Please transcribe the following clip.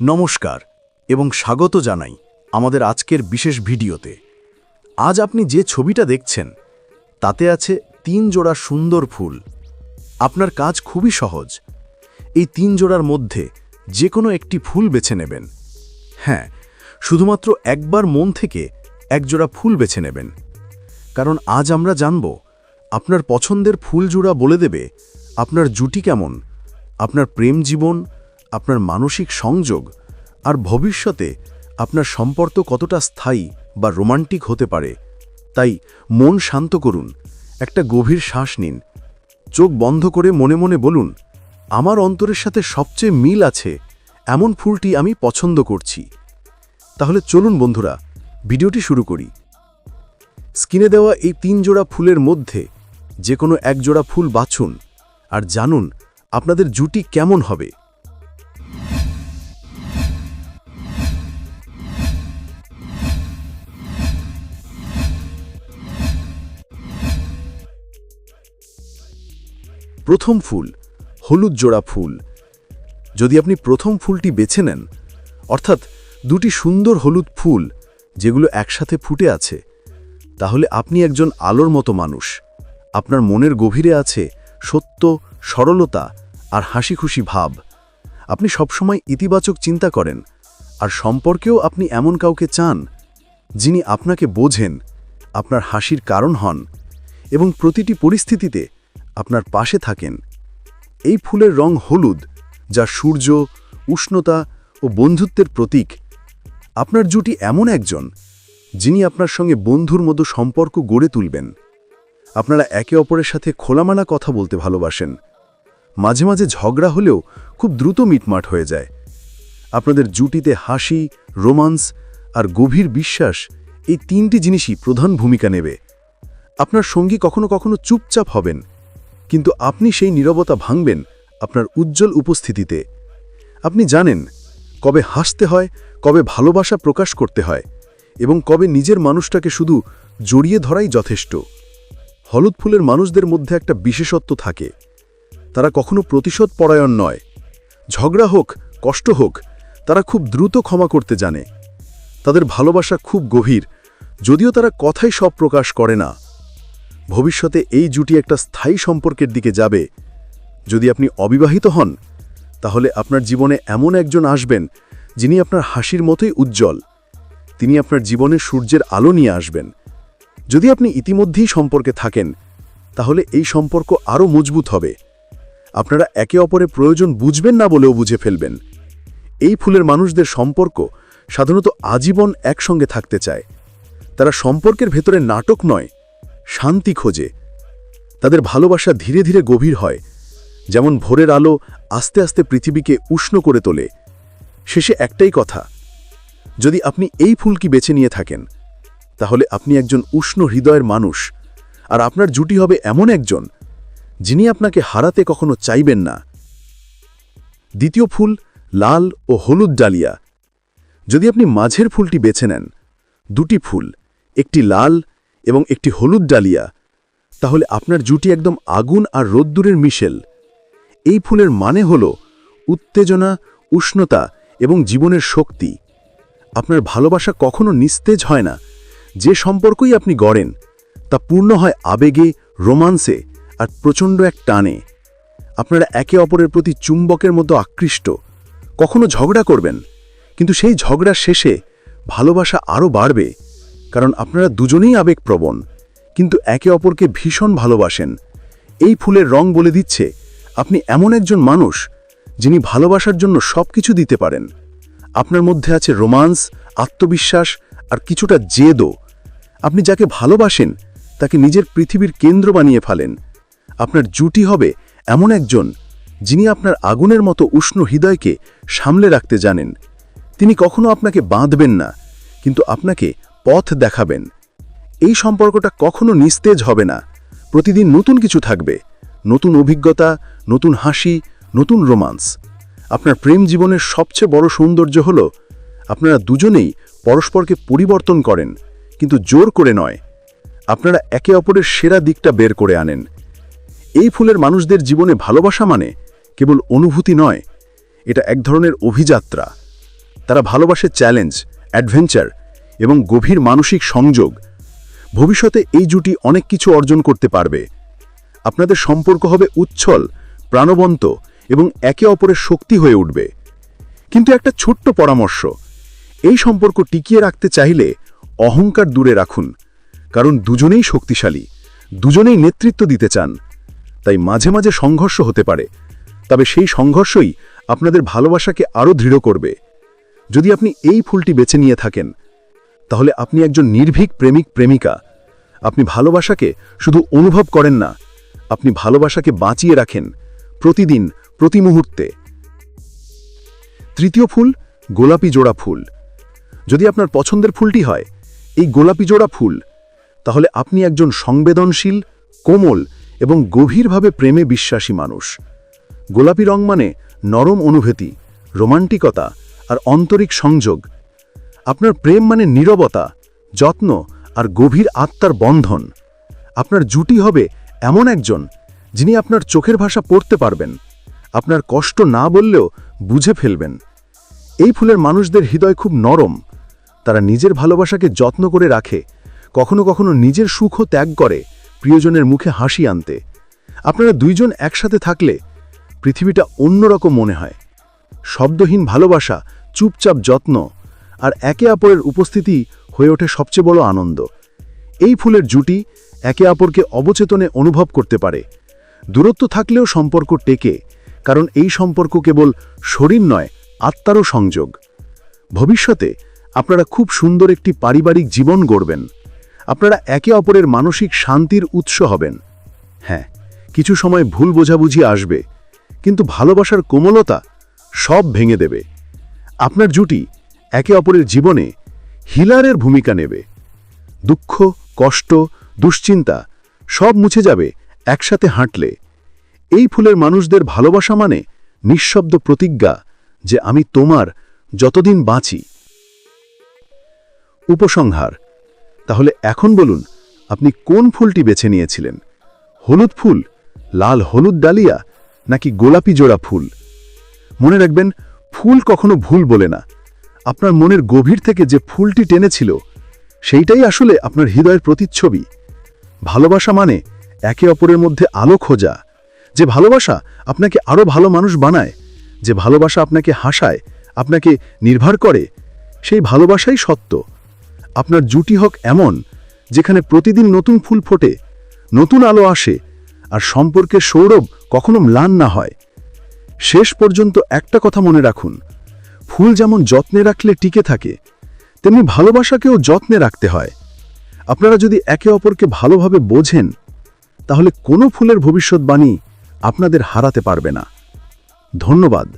নমস্কার এবং স্বাগত জানাই আমাদের আজকের বিশেষ ভিডিওতে। আজ আপনি যে ছবিটা দেখছেন, তাতে আছে তিন জোড়া সুন্দর ফুল। আপনার কাজ খুবই সহজ। এই তিন জোড়ার মধ্যে যে কোনো একটি ফুল বেছে নেবেন। হ্যাঁ শুধুমাত্র একবার মন থেকে এক জোড়া ফুল বেছে নেবেন। কারণ আজ আমরা জানব, আপনার পছন্দের ফুল জোড়া বলে দেবে, আপনার জুটি কেমন, আপনার প্রেম জীবন আপনার মানসিক সংযোগ আর ভবিষ্যতে আপনার সম্পর্ক কতটা স্থায়ী বা রোমান্টিক হতে পারে। তাই মন শান্ত করুন, একটা গভীর শ্বাস নিন। চোখ বন্ধ করে মনে মনে বলুন, আমার অন্তরের সাথে সবচেয়ে মিল আছে, এমন ফুলটি আমি পছন্দ করছি। তাহলে চলুন বন্ধুরা, ভিডিওটি শুরু করি। স্কিনে দেওয়া এই তিন জোড়া ফুলের মধ্যে যে কোনো এক জোড়া ফুল বাছুন আর জানুন আপনাদের জুটি কেমন হবে। প্রথম ফুল, হলুদ জোড়া ফুল। যদি আপনি প্রথম ফুলটি বেছে নেন, অর্থাৎ দুটি সুন্দর হলুদ ফুল যেগুলো একসাথে ফুটে আছে, তাহলে আপনি একজন আলোর মতো মানুষ। আপনার মনের গভীরে আছে সত্য, সরলতা আর হাসি খুশি ভাব। আপনি সবসময় ইতিবাচক চিন্তা করেন, আর সম্পর্কেও আপনি এমন কাউকে চান যিনি আপনাকে বোঝেন, আপনার হাসির কারণ হন এবং প্রতিটি পরিস্থিতিতে আপনার পাশে থাকেন। এই ফুলের রং হলুদ, যা সূর্য, উষ্ণতা ও বন্ধুত্বের প্রতীক। আপনার জুটি এমন একজন, যিনি আপনার সঙ্গে বন্ধুর মতো সম্পর্ক গড়ে তুলবেন। আপনারা একে অপরের সাথে খোলামালা কথা বলতে ভালোবাসেন। মাঝে মাঝে ঝগড়া হলেও খুব দ্রুত মিটমাট হয়ে যায়। আপনাদের জুটিতে হাসি, রোমান্স আর গভীর বিশ্বাস এই তিনটি জিনিসই প্রধান ভূমিকা নেবে। আপনার সঙ্গী কখনো কখনো চুপচাপ হবেন। কিন্তু আপনি সেই নীরবতা ভাঙবেন আপনার উজ্জ্বল উপস্থিতিতে। আপনি জানেন কবে হাসতে হয়, কবে ভালোবাসা প্রকাশ করতে হয় এবং কবে নিজের মানুষটাকে শুধু জড়িয়ে ধরাই যথেষ্ট। হলুদ ফুলের মানুষদের মধ্যে একটা বিশেষত্ব থাকে। তারা কখনো প্রতিশোধ পরায়ণ নয়। ঝগড়া হোক, কষ্ট হোক, তারা খুব দ্রুত ক্ষমা করতে জানে। তাদের ভালোবাসা খুব গভীর, যদিও তারা কথাই সব প্রকাশ করে না। ভবিষ্যতে এই জুটি একটা স্থায়ী সম্পর্কের দিকে যাবে। যদি আপনি অবিবাহিত হন, তাহলে আপনার জীবনে এমন একজন আসবেন যিনি আপনার হাসির মতোই উজ্জ্বল। তিনি আপনার জীবনে সূর্যের আলো নিয়ে আসবেন। যদি আপনি ইতিমধ্যেই সম্পর্কে থাকেন, তাহলে এই সম্পর্ক আরও মজবুত হবে। আপনারা একে অপরের প্রয়োজন বুঝবেন না বলেও বুঝে ফেলবেন। এই ফুলের মানুষদের সম্পর্ক সাধারণত আজীবন একসঙ্গে থাকতে চায়। তারা সম্পর্কের ভেতরে নাটক নয় শান্তি খোঁজে। তাদের ভালোবাসা ধীরে ধীরে গভীর হয়, যেমন ভোরের আলো আস্তে আস্তে পৃথিবীকে উষ্ণ করে তোলে। শেষে একটাই কথা, যদি আপনি এই ফুলকি বেছে নিয়ে থাকেন, তাহলে আপনি একজন উষ্ণ হৃদয়ের মানুষ, আর আপনার জুটি হবে এমন একজন, যিনি আপনাকে হারাতে কখনো চাইবেন না। দ্বিতীয় ফুল লাল ও হলুদ ডালিয়া। যদি আপনি মাঝের ফুলটি বেছে নেন, দুটি ফুল, একটি লাল এবং একটি হলুদ ডালিয়া। তাহলে আপনার জুটি একদম আগুন আর রোদ্দুরের মিশেল। এই ফুলের মানে হল উত্তেজনা, উষ্ণতা এবং জীবনের শক্তি। আপনার ভালোবাসা কখনো নিস্তেজ হয় না। যে সম্পর্কই আপনি গড়েন, তা পূর্ণ হয় আবেগে রোমান্সে আর প্রচণ্ড এক টানে। আপনারা একে অপরের প্রতি চুম্বকের মতো আকৃষ্ট। কখনো ঝগড়া করবেন, কিন্তু সেই ঝগড়ার শেষে ভালোবাসা আরও বাড়বে। কারণ আপনারা দুজনেই আবেগপ্রবণ, কিন্তু একে অপরকে ভীষণ ভালোবাসেন। এই ফুলের রং বলে দিচ্ছে, আপনি এমন একজন মানুষ যিনি ভালোবাসার জন্য সব কিছু দিতে পারেন। আপনার মধ্যে আছে রোমান্স, আত্মবিশ্বাস আর কিছুটা জেদও। আপনি যাকে ভালোবাসেন, তাকে নিজের পৃথিবীর কেন্দ্র বানিয়ে ফেলেন। আপনার জুটি হবে এমন একজন যিনি আপনার আগুনের মতো উষ্ণ হৃদয়কে সামলে রাখতে জানেন। তিনি কখনো আপনাকে বাঁধবেন না, কিন্তু আপনাকে পথ দেখাবেন। এই সম্পর্কটা কখনো নিস্তেজ হবে না। প্রতিদিন নতুন কিছু থাকবে। নতুন অভিজ্ঞতা, নতুন হাসি, নতুন রোমান্স। আপনার প্রেম জীবনের সবচেয়ে বড় সৌন্দর্য হল, আপনারা দুজনেই পরস্পরকে পরিবর্তন করেন, কিন্তু জোর করে নয়। আপনারা একে অপরের সেরা দিকটা বের করে আনেন। এই ফুলের মানুষদের জীবনে ভালোবাসা মানে কেবল অনুভূতি নয়, এটা এক ধরনের অভিযাত্রা। তারা ভালোবাসে চ্যালেঞ্জ, অ্যাডভেঞ্চার এবং গভীর মানসিক সংযোগ, ভবিষ্যতে এই জুটি অনেক কিছু অর্জন করতে পারবে। আপনাদের সম্পর্ক হবে উচ্ছল, প্রাণবন্ত এবং একে অপরের শক্তি হয়ে উঠবে। কিন্তু একটা ছোট্ট পরামর্শ, এই সম্পর্ক টিকিয়ে রাখতে চাইলে অহংকার দূরে রাখুন, কারণ দুজনেই শক্তিশালী, দুজনেই নেতৃত্ব দিতে চান। তাই মাঝে মাঝে সংঘর্ষ হতে পারে, তবে সেই সংঘর্ষই আপনাদের ভালোবাসাকে আরও দৃঢ় করবে। যদি আপনি এই ফুলটি বেছে নিয়ে থাকেন তাহলে আপনি একজন নির্ভীক প্রেমিক প্রেমিকা। আপনি ভালোবাসাকে শুধু অনুভব করেন না, আপনি ভালোবাসাকে বাঁচিয়ে রাখেন প্রতিদিন, প্রতি মুহূর্তে। তৃতীয় ফুল, গোলাপি জোড়া ফুল। যদি আপনার পছন্দের ফুলটি হয়, এই গোলাপি জোড়া ফুল, তাহলে আপনি একজন সংবেদনশীল, কোমল এবং গভীরভাবে প্রেমে বিশ্বাসী মানুষ। গোলাপি রং মানে নরম অনুভূতি, রোমান্টিকতা আর আন্তরিক সংযোগ। আপনার প্রেম মানে নীরবতা, যত্ন আর গভীর আত্মার বন্ধন। আপনার জুটি হবে এমন একজন যিনি আপনার চোখের ভাষা পড়তে পারবেন, আপনার কষ্ট না বললেও বুঝে ফেলবেন। এই ফুলের মানুষদের হৃদয় খুব নরম, তারা নিজের ভালোবাসাকে যত্ন করে রাখে, কখনো কখনো নিজের সুখও ত্যাগ করে প্রিয়জনের মুখে হাসি আনতে। আপনারা দুইজন একসাথে থাকলে পৃথিবীটা অন্যরকম মনে হয়। শব্দহীন ভালোবাসা, চুপচাপ যত্ন আর একে অপরের উপস্থিতি হয়ে ওঠে সবচেয়ে বড় আনন্দ। এই ফুলের জুটি একে অপরকে অবচেতনে অনুভব করতে পারে। দূরত্ব থাকলেও সম্পর্ক টেকে, কারণ এই সম্পর্ক কেবল শরীর নয়, আত্মারও সংযোগ। ভবিষ্যতে আপনারা খুব সুন্দর একটি পারিবারিক জীবন গড়বেন। আপনারা একে অপরের মানসিক শান্তির উৎস হবেন। হ্যাঁ কিছু সময় ভুল বোঝাবুঝি আসবে, কিন্তু ভালোবাসার কোমলতা সব ভেঙে দেবে। আপনার জুটি একে অপরের জীবনে হিলারের ভূমিকা নেবে। দুঃখ, কষ্ট, দুশ্চিন্তা সব মুছে যাবে একসাথে হাঁটলে। এই ফুলের মানুষদের ভালোবাসা মানে নিঃশব্দ প্রতিজ্ঞা যে আমি তোমার যতদিন বাঁচি। উপসংহার, তাহলে এখন বলুন, আপনি কোন ফুলটি বেছে নিয়েছিলেন? হলুদ ফুল, লাল হলুদ ডালিয়া, নাকি গোলাপি জোড়া ফুল? মনে রাখবেন, ফুল কখনো ভুল বলে না। আপনার মনের গভীর থেকে যে ফুলটি টেনেছিল, সেইটাই আসলে আপনার হৃদয়ের প্রতিচ্ছবি। ভালোবাসা মানে একে অপরের মধ্যে আলো খোঁজা। যে ভালোবাসা আপনাকে আরও ভালো মানুষ বানায়, যে ভালোবাসা আপনাকে হাসায়, আপনাকে নির্ভর করে, সেই ভালোবাসাই সত্য। আপনার জুটি হোক এমন, যেখানে প্রতিদিন নতুন ফুল ফোটে, নতুন আলো আসে, আর সম্পর্কের সৌরভ কখনো ম্লান না হয়। শেষ পর্যন্ত একটা কথা মনে রাখুন ফুল যেমন যত্নে রাখলে টিকে থাকে, তেমনি ভালোবাসাকেও যত্নে রাখতে হয়। আপনারা যদি একে অপরকে ভালোভাবে বোঝেন, তাহলে কোনো ফুলের ভবিষ্যৎবাণী আপনাদের হারাতে পারবে না। ধন্যবাদ।